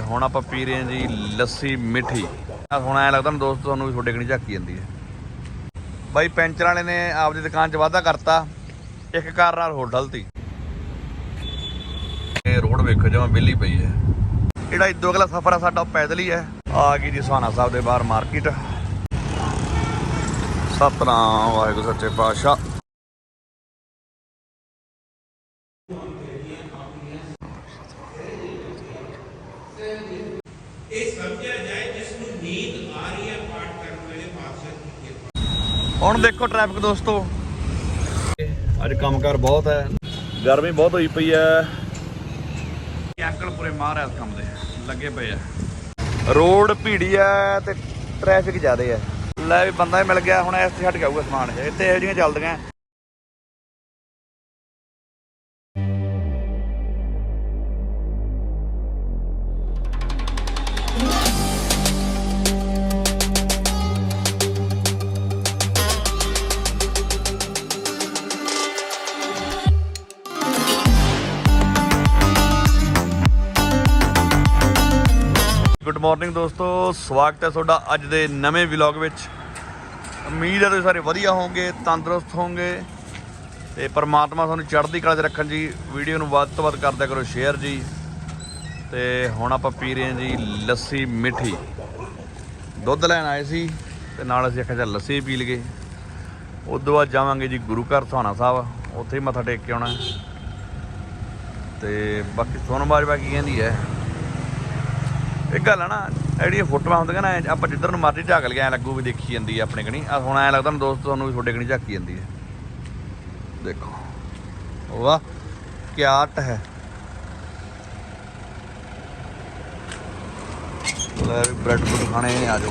ਹੁਣ ਆਪਾਂ ਪੀ ਰਹੇ ਹਾਂ ਜੀ ਲੱਸੀ ਮਿੱਠੀ। ਹੁਣ ਐ ਲੱਗਦਾ ਨਾ ਦੋਸਤ ਤੁਹਾਨੂੰ ਵੀ ਤੁਹਾਡੇ ਕਣੀ ਝਾਕੀ ਜਾਂਦੀ ਹੈ। ਬਾਈ, ਪੈਂਚਰ ਵਾਲੇ ਨੇ ਆਪਦੀ ਦੁਕਾਨ 'ਚ ਵਾਧਾ ਕਰਤਾ। ਇੱਕ ਕਾਰ ਨਾਲ ਹੋਰ ਢਲਤੀ ਇਹ ਰੋਡ ਵੇਖੋ ਜਮਾ ਬਿੱਲੀ ਪਈ ਹੈ। ਜਿਹੜਾ ਇਦੋਂ ਅਗਲਾ ਸਫ਼ਰ ਆ, ਸਾਡਾ ਪੈਦਲ ਹੀ ਹੈ। ਆ ਗਈ ਜੀ ਸੁਹਾਣਾ ਸਾਹਿਬ ਦੇ ਬਾਹਰ ਮਾਰਕੀਟ। ਸਤਨਾਮ, ਵਾਹਿਗੁਰੂ, ਸੱਚੇ ਪਾਤਸ਼ਾਹ। ਇਹ ਸਮਝਿਆ ਜਾਏ ਜਿਸ ਨੂੰ ਨੀਂਦ ਆ ਰਹੀ ਹੈ ਪਾਠ ਕਰਨ ਵੇਲੇ ਪਾਤਸ਼ਾਹ ਦੀ ਕਿਰਪਾ ਹੁਣ ਦੇਖੋ ਟ੍ਰੈਫਿਕ ਦੋਸਤੋ। ਅੱਜ ਕੰਮਕਾਰ ਬਹੁਤ ਹੈ। ਗਰਮੀ ਬਹੁਤ ਹੋਈ ਪਈ ਹੈ। ਅੰਕਲ ਪੂਰੇ ਮਾਰ ਇਸ ਕੰਮ ਦੇ ਲੱਗੇ ਪਏ ਆ। ਰੋਡ ਭੀੜੀ ਹੈ ਤੇ ਟ੍ਰੈਫਿਕ ਜ਼ਿਆਦਾ ਹੈ। ਲੈ ਵੀ ਬੰਦਾ ਹੀ ਮਿਲ ਗਿਆ ਹੁਣ ਇਸ ਤੇ ਛੱਡ ਕੇ ਆਊਗਾ ਸਮਾਨ। ਇੱਥੇ ਇਹੋ ਜਿਹੀਆਂ ਚੱਲਦੀਆਂ। ਮਾਰਨਿੰਗ ਦੋਸਤੋ, ਸਵਾਗਤ ਹੈ ਤੁਹਾਡਾ ਅੱਜ ਦੇ ਨਵੇਂ ਵਲੌਗ ਵਿੱਚ। ਉਮੀਦ ਹੈ ਤੁਸੀਂ ਸਾਰੇ ਵਧੀਆ ਹੋਵੋਗੇ, ਤੰਦਰੁਸਤ ਹੋਵੋਗੇ। ਤੇ ਪਰਮਾਤਮਾ ਤੁਹਾਨੂੰ ਚੜ੍ਹਦੀ ਕਲਾ 'ਚ ਰੱਖਣ ਜੀ। ਵੀਡੀਓ ਨੂੰ ਵੱਧ ਤੋਂ ਵੱਧ ਕਰਦਿਆ ਕਰੋ ਸ਼ੇਅਰ ਜੀ। ਤੇ ਹੁਣ ਆਪਾਂ ਪੀ ਰਹੇ ਹਾਂ ਜੀ ਲੱਸੀ ਮਿੱਠੀ। ਦੁੱਧ ਲੈਣ ਆਏ ਸੀ ਤੇ ਨਾਲ ਅਸੀਂ ਆਖਿਆ ਚੱਲ ਲੱਸੀ ਪੀ ਲਈਏ। ਉਦੋਂ ਬਾਅਦ ਜਾਵਾਂਗੇ ਜੀ ਗੁਰੂ ਘਰ ਸੋਹਣਾ ਸਾਹਿਬ। ਉੱਥੇ ਮੱਥਾ ਟੇਕ ਕੇ ਆਉਣਾ। ਹੈ। ਤੇ ਬਾਕੀ ਸੋਨਮ ਬਾਜਵਾ ਕੀ ਕਹਿੰਦੀ ਹੈ? ਇੱਕ ਗੱਲ ਆ ਨਾ, ਜਿਹੜੀਆਂ ਫੋਟੋਆਂ ਹੁੰਦੀਆਂ ਨਾ, ਆਪਾਂ ਜਿੱਧਰ ਨੂੰ ਮਰਜ਼ੀ ਝਾਕ ਲਿਆ ਐ ਲੱਗੂ ਵੀ ਦੇਖੀ ਜਾਂਦੀ ਹੈ ਆਪਣੇ ਕਣੀ। ਆ ਹੁਣ ਐ ਲੱਗਦਾ ਨਾ ਦੋਸਤ ਤੁਹਾਨੂੰ ਵੀ ਤੁਹਾਡੇ ਕਣੀ ਝਾਕੀ ਜਾਂਦੀ ਹੈ ਦੇਖੋ। ਵਾਹ ਕੀ ਆਰਟ ਹੈ। ਲੈ ਵੀ ਬ੍ਰੈਡ ਬੁੱਡ ਖਾਣੇ ਆ ਜਾਓ।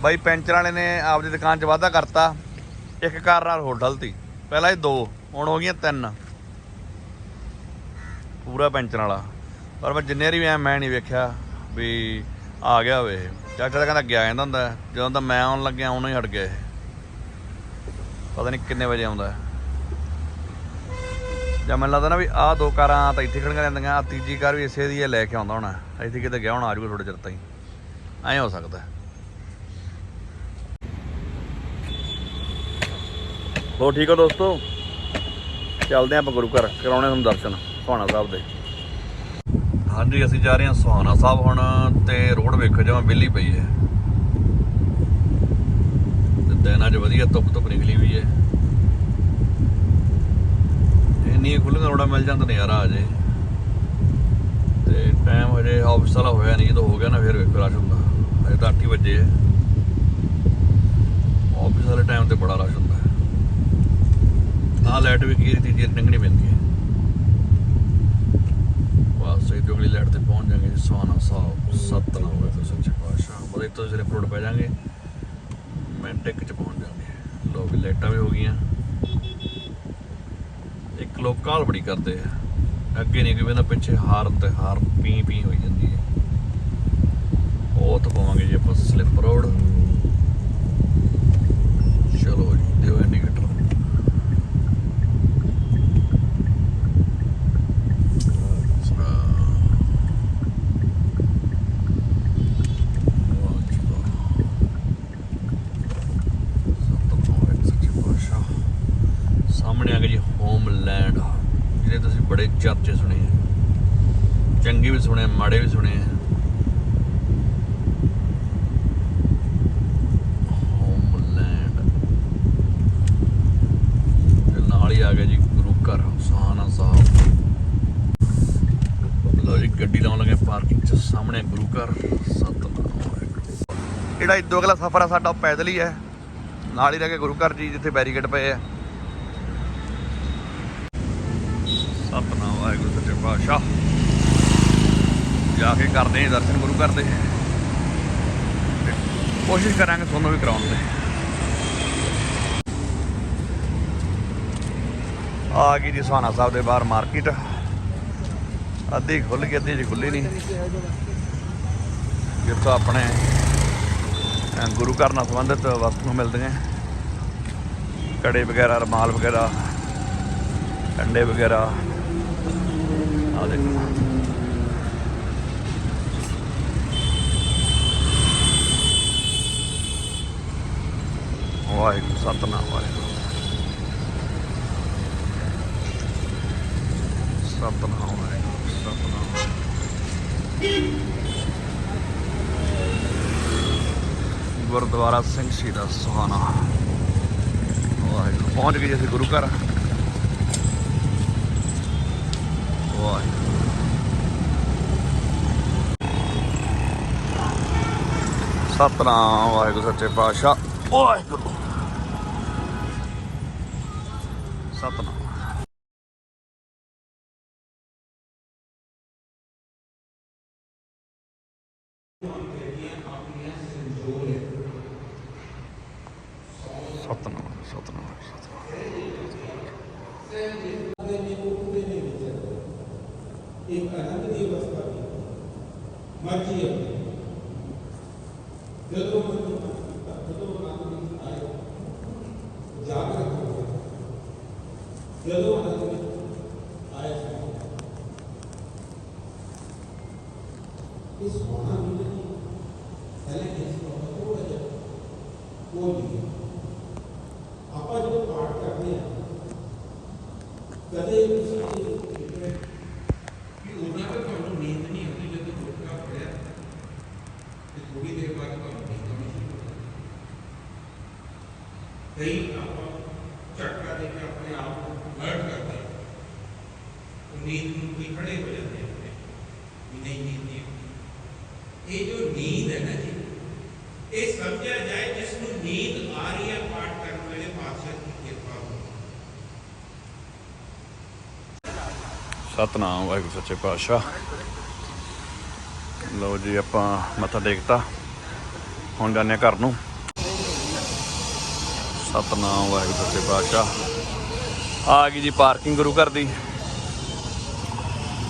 ਬਾਈ, ਪੈਂਚਰ ਵਾਲੇ ਨੇ ਆਪਦੀ ਦੁਕਾਨ 'ਚ ਵਾਧਾ ਕਰਤਾ। ਇੱਕ ਕਾਰ ਨਾਲ ਹੋਟਲ ਤੀ ਪਹਿਲਾਂ ਇਹ ਦੋ, ਹੁਣ ਹੋ ਗਈਆਂ ਤਿੰਨ। ਪੂਰਾ ਪੈਂਚਰ ਵਾਲਾ। ਪਰ ਮੈਂ ਜਿੰਨੇ ਵਾਰੀ ਵੀ ਆਇਆ ਮੈਂ ਨਹੀਂ ਵੇਖਿਆ ਵੀ ਆ ਗਿਆ ਹੋਵੇ। ਚਾਚਾ ਤਾਂ ਕਹਿੰਦਾ ਗਿਆ ਜਾਂਦਾ ਹੁੰਦਾ। ਜਦੋਂ ਤਾਂ ਮੈਂ ਆਉਣ ਲੱਗਿਆ ਉਹਨੂੰ ਹੀ ਹਟ ਗਿਆ ਇਹ। ਪਤਾ ਨਹੀਂ ਕਿੰਨੇ ਵਜੇ ਆਉਂਦਾ ਜਾਂ ਮੈਨੂੰ ਲੱਗਦਾ ਨਾ ਵੀ ਆਹ ਦੋ ਕਾਰਾਂ ਤਾਂ ਇੱਥੇ ਖੜੀਆਂ ਰਹਿੰਦੀਆਂ ਆ ਤੀਜੀ ਕਾਰ ਵੀ ਇਸੇ ਦੀ ਹੈ, ਲੈ ਕੇ ਆਉਂਦਾ ਹੋਣਾ। ਇੱਥੇ ਕਿਤੇ ਗਿਆ ਹੋਣਾ, ਆ ਜਾਊਗਾ ਥੋੜੇ ਚਿਰ ਤਾਈਂ। ਐਂ ਹੋ ਸਕਦਾ ਹੈ। ਹੋਰ ਠੀਕ ਹੋ ਦੋਸਤੋ? ਚੱਲਦੇ ਆਂ ਆਪਾਂ ਗੁਰੂ ਘਰ, ਕਰਾਉਣੇ ਤੁਹਾਨੂੰ ਦਰਸ਼ਨ। ਸੁਹਾਣਾ ਸਾਹਿਬ ਦੇ। ਹਾਂਜੀ, ਅਸੀਂ ਜਾ ਰਹੇ ਹਾਂ ਸੁਹਾਣਾ ਸਾਹਿਬ ਹੁਣ ਤੇ ਰੋਡ ਵੇਖੋ ਜਿਵੇਂ ਬਿੱਲੀ ਪਈ ਹੈ। ਤੇ ਦਿਨ ਅੱਜ ਵਧੀਆ ਧੁੱਪ ਧੁੱਪ ਨਿਕਲੀ ਹੋਈ ਹੈ। ਇੰਨੀ ਖੁੱਲੀਆਂ ਰੋਡਾਂ ਮਿਲ ਜਾਂਦਾ ਨਜ਼ਾਰਾ ਆ ਜੇ। ਤੇ ਟਾਈਮ ਹਜੇ ਆਫਿਸ ਵਾਲਾ ਹੋਇਆ ਨਹੀਂ, ਜਦੋਂ ਹੋ ਗਿਆ ਨਾ ਫਿਰ ਵੇਖੋ ਰਸ਼ ਹੁੰਦਾ। ਅਜੇ ਤਾਂ 8 ਹੀ ਵਜੇ ਹੈ। ਆਫਿਸ ਵਾਲੇ ਟਾਈਮ ਤੇ ਬੜਾ ਰਸ਼ ਹੁੰਦਾ। ਹੈ ਲਾਈਟ ਵੀ ਕੀ ਰੀਤੀ ਲੰਘਣੀ ਪੈਂਦੀ ਹੈ। ਬਸ ਇਹ ਜੋਗਲੀ ਲਾਈਟ ਤੇ ਪਹੁੰਚ ਜਾਾਂਗੇ ਜੀ ਸੋਨਾ ਸਾਹਿਬ, ਸਤਨਾਮ ਵਾਹਿਗੁਰੂ ਸੱਚੇ ਪਾਤਸ਼ਾਹ ਬੜੇ ਤੋਂ ਸਿਰੇ ਫਰੋਡ ਪੈ ਜਾਾਂਗੇ ਮਿੰਟ ਇੱਕ ਚ ਪਹੁੰਚ ਜਾਾਂਗੇ ਲੋਕ ਲਾਈਟਾਂ ਵੀ ਹੋ ਗਈਆਂ। ਇੱਕ ਲੋਕ ਕਾਲ ਬੜੀ ਕਰਦੇ ਆ। ਅੱਗੇ ਨਹੀਂ ਕੋਈ ਬੰਦਾ ਪਿੱਛੇ ਹਾਰਨ ਤੇ ਹਾਰਨ ਪੀ ਪੀ ਹੋਈ ਜਾਂਦੀ ਹੈ ਉਹ ਤੋਂ ਪਾਵਾਂਗੇ ਜੀ ਆਪਾਂ ਸਲਿੱਪ ਰੋਡ ਚਲੋ ਜੀ ਦਿਓ ਇੰਡੀਕੇਟਰ ਸਾਹਮਣੇ ਆ ਗਿਆ ਜੀ ਹੋਮਲੈਂਡ, ਜਿਹਦੇ ਤੁਸੀਂ ਬੜੇ ਚਰਚੇ ਸੁਣੇ ਆ। ਚੰਗੇ ਵੀ ਸੁਣੇ, ਮਾੜੇ ਵੀ ਸੁਣੇ ਆ। ਹੋਮਲੈਂਡ। ਨਾਲ ਹੀ ਆ ਗਿਆ ਜੀ ਗੁਰੂ ਘਰ ਸੁਹਾਣਾ ਸਾਹਿਬ ਲੋ ਜੀ, ਗੱਡੀ ਲਾਉਣ ਲੱਗੇ ਪਾਰਕਿੰਗ ਚ, ਸਾਹਮਣੇ ਗੁਰੂ ਘਰ, ਸਤਨਾਮ। ਜਿਹੜਾ ਇਦੋਂ ਅਗਲਾ ਸਫ਼ਰ ਆ, ਸਾਡਾ ਪੈਦਲ ਹੀ ਹੈ। ਨਾਲ ਹੀ ਰਹਿ ਕੇ ਗੁਰੂ ਘਰ ਜੀ, ਜਿੱਥੇ ਬੈਰੀਕੇਡ ਪਏ ਆ। ਸਤਨਾਮ, ਵਾਹਿਗੁਰੂ, ਸੱਚੇ ਪਾਤਸ਼ਾਹ। ਜਾ ਕੇ ਕਰਦੇ ਹਾਂ ਦਰਸ਼ਨ ਗੁਰੂ ਕਰਦੇ ਕੋਸ਼ਿਸ਼ ਕਰਾਂਗੇ ਤੁਹਾਨੂੰ ਵੀ ਕਰਾਉਣ ਦੇ। ਆ ਗਈ ਜੀ ਸੋਹਣਾ ਸਾਹਿਬ ਦੇ ਬਾਹਰ ਮਾਰਕੀਟ। ਅੱਧੀ ਖੁੱਲ ਗਈ, ਅੱਧੀ ਜੀ ਖੁੱਲੀ ਨਹੀਂ। ਜਿੱਥੋਂ ਆਪਣੇ ਗੁਰੂ ਘਰ ਨਾਲ ਸੰਬੰਧਿਤ ਵਸਤੂਆਂ ਮਿਲਦੀਆਂ। ਕੜੇ ਵਗੈਰਾ, ਰਮਾਲ ਵਗੈਰਾ ਡੰਡੇ ਵਗੈਰਾ। ਆ ਦੇਖੋ ਵਾਹਿਗੁਰੂ ਸਤਨਾਮ ਵਾਹਿਗੁਰੂ ਸਤਨਾਮ ਵਾਹਿਗੁਰੂ ਸਤਨਾਮ ਗੁਰਦੁਆਰਾ ਸਿੰਘ ਸ਼ਹੀਦਾ ਸੁਹਾਣਾ ਵਾਹਿਗੁਰੂ ਪਹੁੰਚ ਗਏ ਜੀ ਅਸੀਂ ਗੁਰੂ ਘਰ ਵਾਹਿਗੁਰੂ ਸਤਨਾਮ ਵਾਹਿਗੁਰੂ ਸੱਚੇ ਪਾਤਸ਼ਾਹ। ਵਾਹਿਗੁਰੂ ਸਤਨਾਮ ਸਤਨਾਮ ਸਤਨਾਮ ਸਤਨਾਮ ਇੱਕ ਆਨੰਦ ਦੀ ਅਵਸਥਾ ਦੀ ਮਰਜ਼ੀ ਹੈ ਜਦੋਂ ਜਦੋਂ ਆਨੰਦ ਆਏ ਜਾਗਰਤ ਹੋ ਗਏ ਜਦੋਂ ਆਨੰਦ ਆਏ ਇਸ ਹੋਣਾ ਵੀ ਨਹੀਂ ਪਹਿਲੇ ਇਸ ਨੂੰ ਥੋੜਾ ਜਿਹਾ ਉਹ ਨਹੀਂ ਆਪਾਂ ਜਦੋਂ ਪਾਠ ਕਰਦੇ ਹਾਂ ਕਦੇ ਵੀ ਸਾਡੀ ਕਿ ਉਹਨਾਂ ਦਾ ਤੁਹਾਨੂੰ ਨੀਂਦ ਨਹੀਂ ਆਉਂਦੀ ਜਦੋਂ ਗੁਟਕਾ ਪੜਿਆ ਤੇ ਥੋੜੀ ਦੇਰ ਬਾਅਦ ਤੁਹਾਨੂੰ ਨੀਂਦ ਆਉਣੀ ਸ਼ੁਰੂ ਹੋ ਜਾਂਦੀ ਕਈ ਆਪਾਂ ਝਟਕਾ ਦੇ ਕੇ ਆਪਣੇ ਆਪ ਨੂੰ ਅਲਰਟ ਕਰਦੇ ਹਾਂ ਉਹ ਨੀਂਦ ਨੂੰ ਵੀ ਖੜੇ ਹੋ ਜਾਂਦੇ ਆਪਣੇ ਵੀ ਨਹੀਂ ਨੀਂਦ ਨਹੀਂ ਇਹ ਜੋ ਨੀਂਦ ਹੈ ਨਾ ਜੀ, ਇਹ ਸਮਝਿਆ ਜਾਏ ਜਿਸ ਨੂੰ ਨੀਂਦ ਆ ਰਹੀ ਹੈ ਪਾਠ ਕਰਨ ਵੇਲੇ ਪਾਤਸ਼ਾਹ ਦੀ ਕਿਰਪਾ ਹੋਵੇ। ਸਤਨਾਮ, ਵਾਹਿਗੁਰੂ ਸੱਚੇ ਪਾਤਸ਼ਾਹ। ਲਓ ਜੀ, ਆਪਾਂ ਮੱਥਾ ਟੇਕਤਾ ਹੁਣ ਜਾਂਦੇ ਹਾਂ ਘਰ ਨੂੰ। ਸਤਨਾਮ, ਵਾਹਿਗੁਰੂ ਸੱਚੇ ਪਾਤਸ਼ਾਹ। ਆ ਗਈ ਜੀ ਪਾਰਕਿੰਗ ਗੁਰੂ ਘਰ ਦੀ।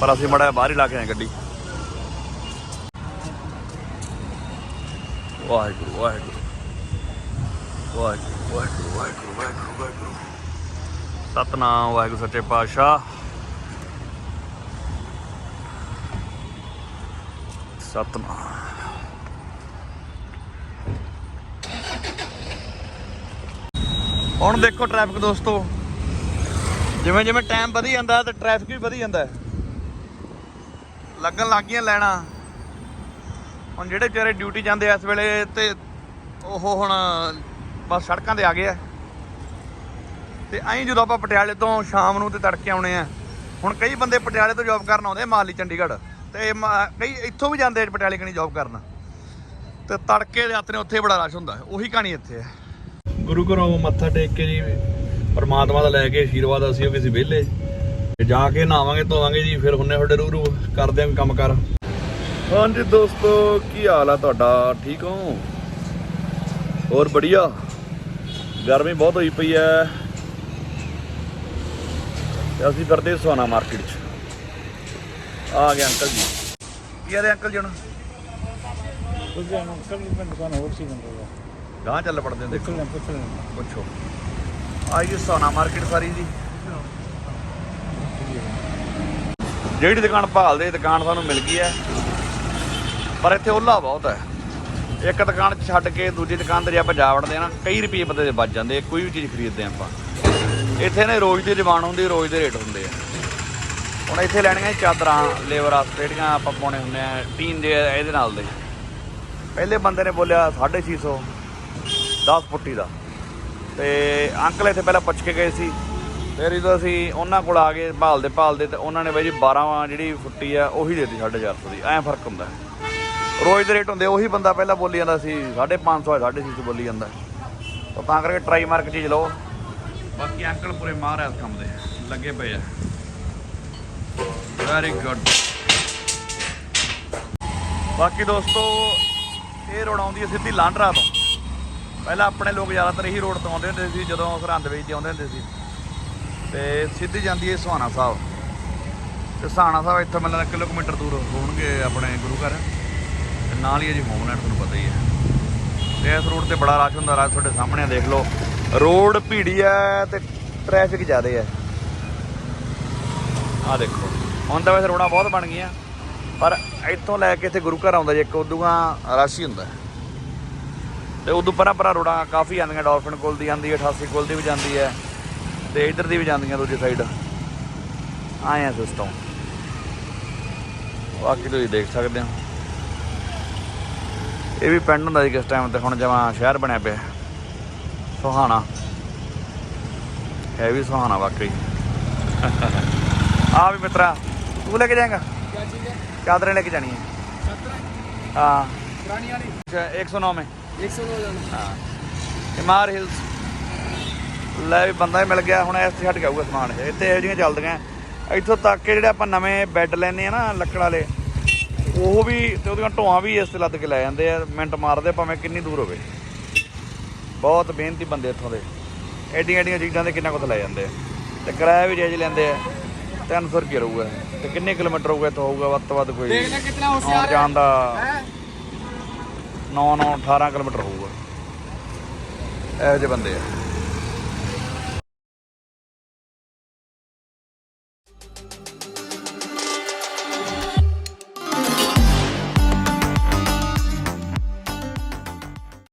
ਪਰ ਅਸੀਂ ਮੜਾ ਬਾਹਰ ਹੀ ਲਾ ਕੇ ਆਏ ਗੱਡੀ। ਵਾਹਿਗੁਰੂ ਵਾਹਿਗੁਰੂ। ਵਾਹਿਗੁਰੂ ਵਾਹਿਗੁਰੂ ਵਾਹਿਗੁਰੂ ਵਾਹਿਗੁਰੂ ਵਾਹਿਗੁਰੂ। ਸਤਨਾਮ, ਵਾਹਿਗੁਰੂ, ਸੱਚੇ ਪਾਤਸ਼ਾਹ। ਸਤਨਾਮ। ਹੁਣ ਦੇਖੋ ਟ੍ਰੈਫਿਕ ਦੋਸਤੋ। ਜਿਵੇਂ ਜਿਵੇਂ ਟਾਈਮ ਵਧੀ ਜਾਂਦਾ ਤੇ ਟ੍ਰੈਫਿਕ ਵੀ ਵਧੀ ਜਾਂਦਾ। ਹੈ। ਲੱਗਣ ਲੱਗ ਗਈਆਂ ਲੈਣਾ। ਹੁਣ ਜਿਹੜੇ ਵਿਚਾਰੇ ਡਿਊਟੀ ਜਾਂਦੇ ਇਸ ਵੇਲੇ ਤੇ ਉਹ ਹੁਣ ਬਸ ਸੜਕਾਂ ਤੇ ਆ ਗਏ ਆ। ਤੇ ਐਂ ਜਦੋਂ ਆਪਾਂ ਪਟਿਆਲੇ ਤੋਂ ਸ਼ਾਮ ਨੂੰ ਤੇ ਤੜਕੇ ਆਉਣੇ ਆ, ਹੁਣ ਕਈ ਬੰਦੇ ਪਟਿਆਲੇ ਤੋਂ ਜੌਬ ਕਰਨ ਆਉਂਦੇ ਆ ਮਾਲੀ ਚੰਡੀਗੜ੍ਹ। ਤੇ ਕਈ ਇੱਥੋਂ ਵੀ ਜਾਂਦੇ ਪਟਿਆਲੇ ਕਣੀ ਜੌਬ ਕਰਨ। ਤੇ ਤੜਕੇ ਦੇ ਆਤਨੇ ਉੱਥੇ ਬੜਾ ਰਸ਼ ਹੁੰਦਾ, ਉਹੀ ਕਹਾਣੀ ਇੱਥੇ ਹੈ ਗੁਰੂ ਘਰੋਂ ਮੱਥਾ ਟੇਕ ਕੇ ਜੀ ਪਰਮਾਤਮਾ ਦਾ ਲੈ ਕੇ ਆਸ਼ੀਰਵਾਦ ਅਸੀਂ ਹੋ ਗਏ ਵਿਹਲੇ ਜਾ ਕੇ ਨਹਾਵਾਂਗੇ ਧੋਵਾਂਗੇ ਜੀ ਫਿਰ ਹੁੰਨੇ ਤੁਹਾਡੇ ਰੂ ਰੂ ਕਰਦੇ ਆਂ ਕੰਮ ਕਰ। ਹਾਂਜੀ ਦੋਸਤੋ ਕੀ ਹਾਲ ਆ ਤੁਹਾਡਾ? ਠੀਕ ਹੋ? ਹੋਰ ਬੜੀਆ ਗਰਮੀ ਬਹੁਤ ਹੋਈ ਪਈ ਐ। ਤੇ ਅਸੀਂ ਫਿਰਦੇ ਸੋਨਾ ਮਾਰਕੀਟ 'ਚ। ਆ ਗਏ ਅੰਕਲ ਜੀ। ਕੀ ਆ ਰਹੇ ਅੰਕਲ ਜੀ ਹੁਣ? ਉਸ ਦਿਨ ਅੰਕਲ ਦੀ ਦੁਕਾਨ ਹੋਰ ਸੀ ਬੰਦੇ ਦਾ ਗਾਂ ਚੱਲ ਪੜਦੇ ਦੇਖੋ ਪੁੱਛ ਲੈ ਪੁੱਛ ਲੈ ਪੁੱਛੋ। ਆ ਜੀ ਸੋਨਾ ਮਾਰਕੀਟ ਸਾਰੀ ਜੀ। ਜਿਹੜੀ ਦੁਕਾਨ ਭਾਲਦੇ ਦੁਕਾਨ ਸਾਨੂੰ ਮਿਲ ਗਈ ਹੈ। ਪਰ ਇੱਥੇ ਓਲਾ ਬਹੁਤ ਹੈ। ਇੱਕ ਦੁਕਾਨ ਛੱਡ ਕੇ ਦੂਜੀ ਦੁਕਾਨ ਤੇ ਜੇ ਆਪਾਂ ਜਾ ਵੜਦੇ ਆ ਨਾ, ਕਈ ਰੁਪਏ ਬੰਦੇ ਦੇ ਬਚ ਜਾਂਦੇ ਕੋਈ ਵੀ ਚੀਜ਼ ਖਰੀਦਦੇ ਆ ਆਪਾਂ। ਇੱਥੇ ਨੇ ਰੋਜ਼ ਦੀ ਡਿਮਾਂਡ ਹੁੰਦੀ, ਰੋਜ਼ ਦੇ ਰੇਟ ਹੁੰਦੇ ਆ। ਹੁਣ ਇੱਥੇ ਲੈਣੀਆਂ ਚਾਦਰਾਂ, ਲੇਬਰ ਆਸ ਜਿਹੜੀਆਂ ਆਪਾਂ ਪਾਉਣੇ ਹੁੰਦੇ ਆ, ਟੀਨ ਦੇ ਇਹਦੇ ਨਾਲ ਦੇ। ਪਹਿਲੇ ਬੰਦੇ ਨੇ ਬੋਲਿਆ 650 10 ਫੁੱਟੀ ਦਾ। ਤੇ ਅੰਕਲ ਇੱਥੇ ਪਹਿਲਾਂ ਪੁੱਛ ਕੇ ਗਏ ਸੀ ਫਿਰ ਜਦੋਂ ਅਸੀਂ ਉਹਨਾਂ ਕੋਲ ਆ ਗਏ ਭਾਲਦੇ ਭਾਲਦੇ ਤੇ ਉਹਨਾਂ ਨੇ ਬਾਈ ਜੀ 12 ਜਿਹੜੀ ਫੁੱਟੀ ਆ, ਉਹੀ ਦੇ ਦਿੱਤੀ 450 ਦੀ। ਐਂ ਫ਼ਰਕ ਹੁੰਦਾ। ਰੋਜ਼ ਦੇ ਰੇਟ ਹੁੰਦੇ, ਉਹੀ ਬੰਦਾ ਪਹਿਲਾਂ ਬੋਲੀ ਜਾਂਦਾ ਸੀ 550 ਹੈ 650 ਬੋਲੀ ਜਾਂਦਾ। ਤਾਂ ਤਾਂ ਕਰਕੇ ਟਰਾਈ ਮਾਰ ਚੀਜ਼ ਲਓ। ਬਾਕੀ ਅੰਕਲ ਪੂਰੇ ਮਾਰ ਆ ਕੰਮ ਦੇ, ਲੱਗੇ ਪਏ ਆ। ਵੈਰੀ ਗੁੱਡ ਬਾਕੀ ਦੋਸਤੋ, ਇਹ ਰੋਡ ਆਉਂਦੀ ਹੈ ਸਿੱਧੀ ਲਾਂਡਰਾ ਤੋਂ। ਪਹਿਲਾਂ ਆਪਣੇ ਲੋਕ ਜ਼ਿਆਦਾਤਰ ਇਹੀ ਰੋਡ ਤੋਂ ਆਉਂਦੇ ਹੁੰਦੇ ਸੀ, ਜਦੋਂ ਸਰਹੰਦ ਵਿੱਚ ਆਉਂਦੇ ਹੁੰਦੇ ਸੀ। ਤੇ ਸਿੱਧੀ ਜਾਂਦੀ ਹੈ ਸੁਹਾਣਾ ਸਾਹਿਬ। ਤੇ ਸੁਹਾਣਾ ਸਾਹਿਬ ਇੱਥੋਂ ਮੈਨੂੰ ਲੱਗਦਾ ਕਿਲੋਮੀਟਰ ਦੂਰ ਹੋਣਗੇ ਆਪਣੇ ਗੁਰੂ ਘਰ। ਤੇ ਨਾਲ ਹੀ ਹੈ ਜੀ ਹੋਮਲੈਂਡ ਤੁਹਾਨੂੰ ਪਤਾ ਹੀ ਹੈ। ਤੇ ਇਸ ਰੋਡ ਤੇ ਬੜਾ ਰਸ਼ ਹੁੰਦਾ ਰਸ਼ ਤੁਹਾਡੇ ਸਾਹਮਣੇ ਆ, ਦੇਖ ਲਓ। ਰੋਡ ਭੀੜੀ ਹੈ ਤੇ ਟ੍ਰੈਫਿਕ ਜ਼ਿਆਦਾ ਹੈ। ਆ ਦੇਖੋ ਹੁਣ ਤਾਂ ਵੈਸੇ ਰੋਡਾਂ ਬਹੁਤ ਬਣ ਗਈਆਂ। ਪਰ ਇੱਥੋਂ ਲੈ ਕੇ ਇੱਥੇ ਗੁਰੂ ਘਰ ਆਉਂਦਾ ਜੇ ਇੱਕ ਉਦੋਂਗਾ ਰਸ਼ ਹੀ ਹੁੰਦਾ। ਹੈ। ਤੇ ਉਦੋਂ ਪਰਾਂ ਪਰਾਂ ਰੋਡਾਂ ਕਾਫੀ ਆਉਂਦੀਆਂ ਡਾਲਫਿਨ ਕੋਲ ਦੀ ਆਉਂਦੀ ਹੈ 88 ਕੋਲ ਦੀ ਵੀ ਜਾਂਦੀ ਹੈ। ਤੇ ਇਧਰ ਦੀ ਵੀ ਜਾਂਦੀਆਂ ਦੂਜੀ ਸਾਈਡ ਆਏ ਆ ਸਿਸਟਮ ਬਾਕੀ ਤੁਸੀਂ ਦੇਖ ਸਕਦੇ ਹੋ। ਇਹ ਵੀ ਪਿੰਡ ਹੁੰਦਾ ਸੀ ਕਿਸ ਟਾਈਮ ਤੇ ਹੁਣ ਜਮਾ ਸ਼ਹਿਰ ਬਣਿਆ ਪਿਆ। ਸੁਹਾਣਾ। ਹੈ ਵੀ ਸੁਹਾਣਾ ਵਾਕਈ। ਆ ਵੀ ਮਿੱਤਰਾ ਤੂੰ ਲੈ ਕੇ ਜਾਏਗਾ? ਕੀ ਚੀਜ਼ ਹੈ? ਚਾਦਰਾਂ ਲੈ ਕੇ ਜਾਣੀ ਹੈ। ਹਾਂ। ਪੁਰਾਣੀ ਵਾਲੀ? 109 ਮੇ। 109 ਹਾਂ। ਹਿਮਾਰ ਹਿਲਸ। ਲੈ ਵੀ ਬੰਦਾ ਹੀ ਮਿਲ ਗਿਆ ਹੁਣ ਇਸ ਤੇ ਹਟ ਗਿਆ ਹੋਊਗਾ ਸਮਾਨ ਇਹ। ਇੱਥੇ ਇਹੋ ਜਿਹੀਆਂ ਚੱਲਦੀਆਂ। ਇੱਥੋਂ ਤੱਕ ਕਿ ਜਿਹੜੇ ਆਪਾਂ ਨਵੇਂ ਬੈੱਡ ਲੈਨੇ ਆ ਨਾ ਲੱਕੜ ਵਾਲੇ ਉਹ ਵੀ ਤੇ ਉਹਦੀਆਂ ਢੋਆਂ ਵੀ ਇਸ ਤੇ ਲੱਦ ਕੇ ਲੈ ਜਾਂਦੇ ਆ ਮਿੰਟ ਮਾਰਦੇ ਭਾਵੇਂ ਕਿੰਨੀ ਦੂਰ ਹੋਵੇ। ਬਹੁਤ ਬੇਨਤੀ ਬੰਦੇ ਇੱਥੋਂ ਦੇ। ਐਡੀਆਂ ਐਡੀਆਂ ਚੀਜ਼ਾਂ ਦੇ ਕਿੰਨਾ ਕੁ ਲੈ ਜਾਂਦੇ ਆ। ਤੇ ਕਿਰਾਇਆ ਵੀ ਜਾਇਜ਼ ਲੈਂਦੇ ਆ 300 ਰੁਪਏ ਰਹੂਗਾ ਤੇ ਕਿੰਨੇ ਕਿਲੋਮੀਟਰ ਹੋਊਗਾ ਤਾਂ ਹੋਊਗਾ ਵੱਧ ਤੋਂ ਵੱਧ ਕੋਈ ਦੇਖਣਾ ਕਿੰਨਾ ਹੋਸ਼ਿਆਰ ਜਾਣ ਦਾ 9 9 18 ਕਿਲੋਮੀਟਰ ਹੋਊਗਾ। ਇਹੋ ਜਿਹੇ ਬੰਦੇ ਆ।